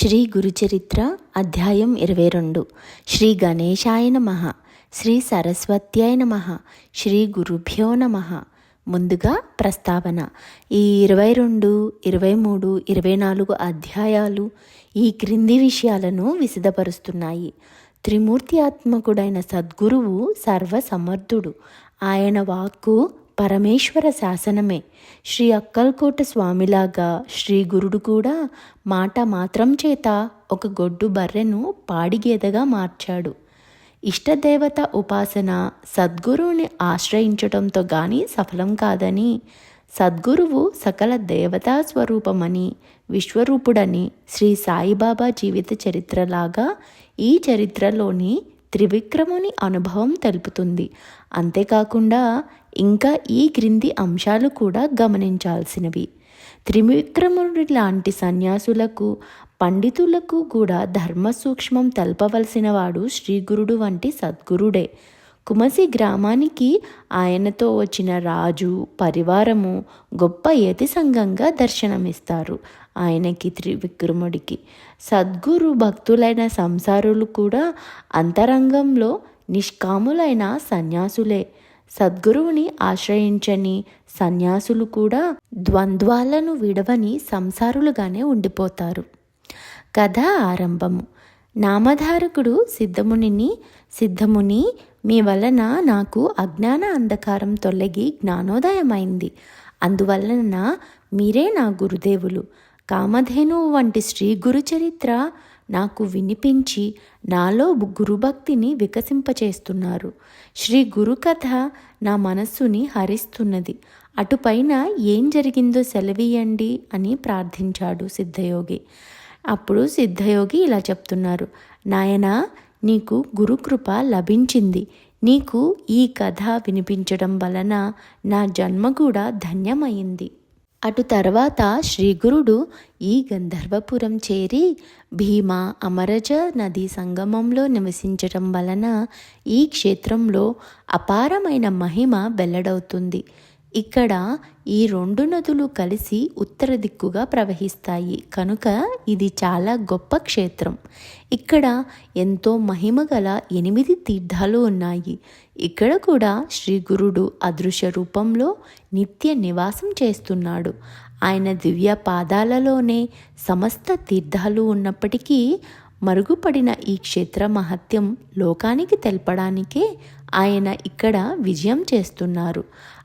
శ్రీ గురుచరిత్ర అధ్యాయం ఇరవై రెండు. శ్రీ గణేశాయ నమ. శ్రీ సరస్వత్యాయ నమ. శ్రీ గురుభ్యో నమ. ముందుగా ప్రస్తావన. ఈ ఇరవై రెండు ఇరవై మూడు ఇరవై నాలుగు అధ్యాయాలు ఈ క్రింది విషయాలను విశదపరుస్తున్నాయి. త్రిమూర్తి ఆత్మకుడైన సద్గురువు సర్వసమర్థుడు. ఆయన వాక్కు పరమేశ్వర శాసనమే. శ్రీ అక్కల్కోట స్వామిలాగా శ్రీ గురుడు కూడా మాట మాత్రం చేత ఒక గొడ్డు బర్రెను పాడిగేదగా మార్చాడు. ఇష్టదేవత ఉపాసన సద్గురువుని ఆశ్రయించటంతో గాని సఫలం కాదని సద్గురువు సకల దేవతా స్వరూపమని విశ్వరూపుడని శ్రీ సాయిబాబా జీవిత చరిత్రలాగా ఈ చరిత్రలోని త్రివిక్రముని అనుభవం తెలుపుతుంది. అంతేకాకుండా ఇంకా ఈ క్రింది అంశాలు కూడా గమనించాల్సినవి. త్రివిక్రముడి లాంటి సన్యాసులకు పండితులకు కూడా ధర్మ సూక్ష్మం తెలపవలసిన వాడు శ్రీగురుడు వంటి సద్గురుడే. కుమసి గ్రామానికి ఆయనతో వచ్చిన రాజు పరివారము గొప్ప యతి సంఘంగా దర్శనమిస్తారు. ఆయనకి త్రివిక్రముడికి సద్గురు భక్తులైన సంసారులు కూడా అంతరంగంలో నిష్కాములైన సన్యాసులే. సద్గురువుని ఆశ్రయించని సన్యాసులు కూడా ద్వంద్వాలను విడవని సంసారులుగానే ఉండిపోతారు. కథ ఆరంభము. నామధారకుడు సిద్ధమునిని సిద్ధముని మీ వలన నాకు అజ్ఞాన అంధకారం తొలగి జ్ఞానోదయమైంది. అందువలన మీరే నా గురుదేవులు. కామధేనువు వంటి శ్రీ గురుచరిత్ర నాకు వినిపించి నాలో గురుభక్తిని వికసింపచేస్తున్నారు. శ్రీ గురుకథ నా మనస్సుని హరిస్తున్నది. అటుపైన ఏం జరిగిందో సెలవీయండి అని ప్రార్థించాడు సిద్ధయోగి. అప్పుడు సిద్ధయోగి ఇలా చెప్తున్నారు. నాయనా నీకు గురుకృప లభించింది. నీకు ఈ కథ వినిపించడం వలన నా జన్మ కూడా ధన్యమైంది అటు తర్వాత శ్రీగురుడు ఈ గంధర్వపురం చేరి భీమా అమరజ నదీ సంగమంలో నివసించటం వలన ఈ క్షేత్రంలో అపారమైన మహిమ వెల్లడవుతుంది. ఇక్కడ ఈ రెండు నదులు కలిసి ఉత్తర దిక్కుగా ప్రవహిస్తాయి. కనుక ఇది చాలా గొప్ప క్షేత్రం. ఇక్కడ ఎంతో మహిమ గల ఎనిమిది తీర్థాలు ఉన్నాయి. ఇక్కడ కూడా శ్రీ గురుడు అదృశ్య రూపంలో నిత్య నివాసం చేస్తున్నాడు. ఆయన దివ్య పాదాలలోనే సమస్త తీర్థాలు ఉన్నప్పటికీ మరుగుపడిన ఈ క్షేత్ర మహత్యం లోకానికి తెలపడానికే ఆయన ఇక్కడ విజయం చేస్తున్నారు.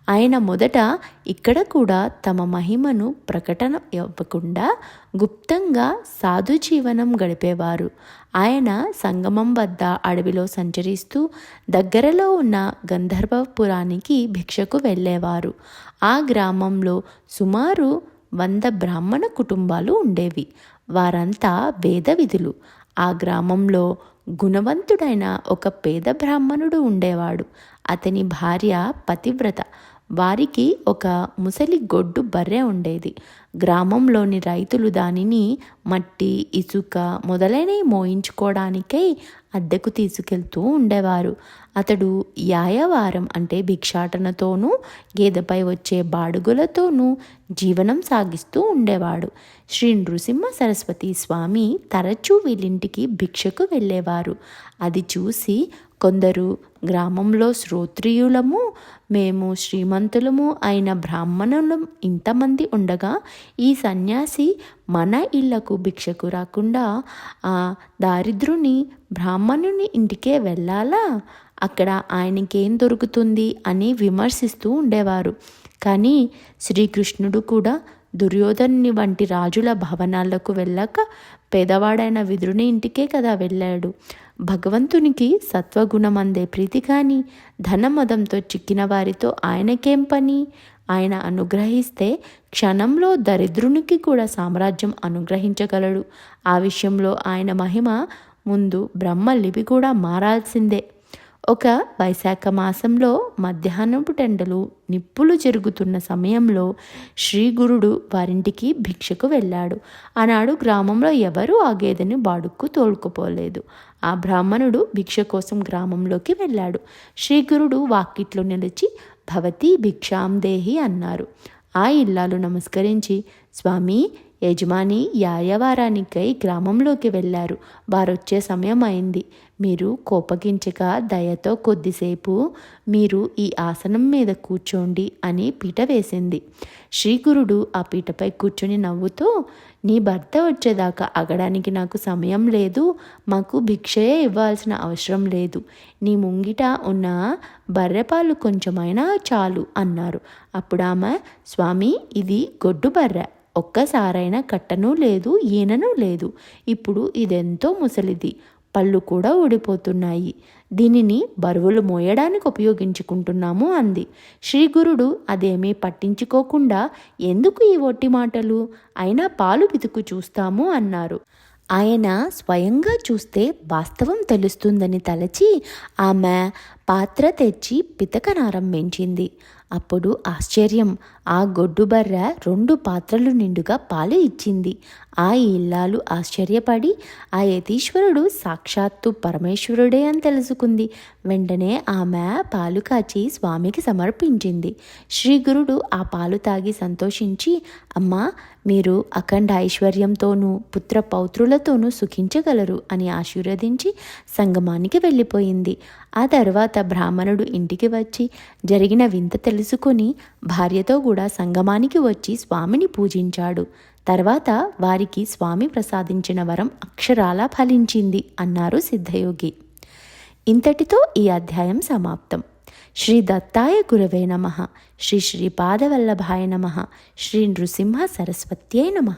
ఆయన మొదట ఇక్కడ కూడా తమ మహిమను ప్రకటన ఇవ్వకుండా గుప్తంగా సాధు జీవనం గడిపేవారు. ఆయన సంగమం వద్ద అడవిలో సంచరిస్తూ దగ్గరలో ఉన్న గంధర్వపురానికి భిక్షకు వెళ్ళేవారు. ఆ గ్రామంలో సుమారు వంద బ్రాహ్మణ కుటుంబాలు ఉండేవి. వారంతా వేద విధులు. ఆ గ్రామంలో గుణవంతుడైన ఒక పేద బ్రాహ్మణుడు ఉండేవాడు. అతని భార్య పతివ్రత. వారికి ఒక ముసలి గొడ్డు బర్రె ఉండేది. గ్రామంలోని రైతులు దానిని మట్టి ఇసుక మొదలైనవి మోయించుకోవడానికై అద్దెకు తీసుకెళ్తూ ఉండేవారు. అతడు యాయవారం అంటే భిక్షాటనతోనూ గేదెపై వచ్చే బాడుగులతోనూ జీవనం సాగిస్తూ ఉండేవాడు. శ్రీ నృసింహ సరస్వతి స్వామి తరచూ వీళ్ళింటికి భిక్షకు వెళ్ళేవారు. అది చూసి కొందరు గ్రామంలో శ్రోత్రియులము మేము శ్రీమంతులము అయిన బ్రాహ్మణులం ఇంతమంది ఉండగా ఈ సన్యాసి మన ఇళ్ళకు భిక్షకు రాకుండా ఆ దారిద్రుని బ్రాహ్మణుని ఇంటికే వెళ్ళాలా? అక్కడ ఆయనకేం దొరుకుతుంది అని విమర్శిస్తూ ఉండేవారు. కానీ శ్రీకృష్ణుడు కూడా దుర్యోధనుని వంటి రాజుల భవనాలకు వెళ్ళాక పేదవాడైన విదురుని ఇంటికే కదా వెళ్ళాడు. భగవంతునికి సత్వగుణమందే ప్రీతి కానీ ధనమదంతో చిక్కిన వారితో ఆయనకేం పని? ఆయన అనుగ్రహిస్తే క్షణంలో దరిద్రునికి కూడా సామ్రాజ్యం అనుగ్రహించగలడు. ఆ విషయంలో ఆయన మహిమ ముందు బ్రహ్మ లిపి కూడా మారాల్సిందే. ఒక వైశాఖ మాసంలో మధ్యాహ్నపు టెండలు నిప్పులు జరుగుతున్న సమయంలో శ్రీగురుడు వారింటికి భిక్షకు వెళ్ళాడు. ఆనాడు గ్రామంలో ఎవరూ ఆ గేదెను బాడుక్కు తోలుకుపోలేదు. ఆ బ్రాహ్మణుడు భిక్ష కోసం గ్రామంలోకి వెళ్ళాడు. శ్రీగురుడు వాకిట్లో నిలిచి భవతి భిక్షాం దేహి అన్నారు. ఆ ఇల్లాలు నమస్కరించి స్వామి యజమాని యాయవారానికై గ్రామంలోకి వెళ్ళారు. వారొచ్చే సమయం అయింది. మీరు కోపగించక దయతో కొద్దిసేపు మీరు ఈ ఆసనం మీద కూర్చోండి అని పీట వేసింది. శ్రీగురుడు ఆ పీటపై కూర్చొని నవ్వుతూ నీ భర్త వచ్చేదాకా అగడానికి నాకు సమయం లేదు. మాకు భిక్షయే ఇవ్వాల్సిన అవసరం లేదు. నీ ముంగిట ఉన్న బర్రెపాలు కొంచెమైనా చాలు అన్నారు. అప్పుడు ఆమె స్వామి ఇది గొడ్డు బర్రె. ఒక్కసారైనా కట్టను లేదు ఈనను లేదు. ఇప్పుడు ఇదెంతో ముసలిది. పళ్ళు కూడా ఊడిపోతున్నాయి. దీనిని బరువులు మోయడానికి ఉపయోగించుకుంటున్నాము అంది. శ్రీగురుడు అదేమీ పట్టించుకోకుండా ఎందుకు ఈ ఒట్టి మాటలు? అయినా పాలు పితుకు చూస్తాము అన్నారు. ఆయన స్వయంగా చూస్తే వాస్తవం తెలుస్తుందని తలచి ఆమె పాత్ర తెచ్చి పితకనారంభించింది అప్పుడు ఆశ్చర్యం. ఆ గొడ్డుబర్ర రెండు పాత్రలు నిండుగా పాలు ఇచ్చింది. ఆ ఇల్లాలు ఆశ్చర్యపడి ఆ యతీశ్వరుడు సాక్షాత్తు పరమేశ్వరుడే అని తెలుసుకుంది. వెంటనే ఆమె పాలు కాచి స్వామికి సమర్పించింది. శ్రీగురుడు ఆ పాలు తాగి సంతోషించి అమ్మా మీరు అఖండ ఐశ్వర్యంతోనూ పుత్ర పౌత్రులతోనూ సుఖించగలరు అని ఆశీర్వదించి సంగమానికి వెళ్ళిపోయింది. ఆ తర్వాత బ్రాహ్మణుడు ఇంటికి వచ్చి జరిగిన వింత తెలుసుకొని భార్యతో కూడా సంగమానికి వచ్చి స్వామిని పూజించాడు. తర్వాత వారికి స్వామి ప్రసాదించిన వరం అక్షరాలా ఫలించింది అన్నారు సిద్ధయోగి. ఇంతటితో ఈ అధ్యాయం సమాప్తం. శ్రీ దత్తాయ గురవే నమ. శ్రీ శ్రీ పాదవల్లభాయ నమ. శ్రీ నృసింహ సరస్వత్యై నమ.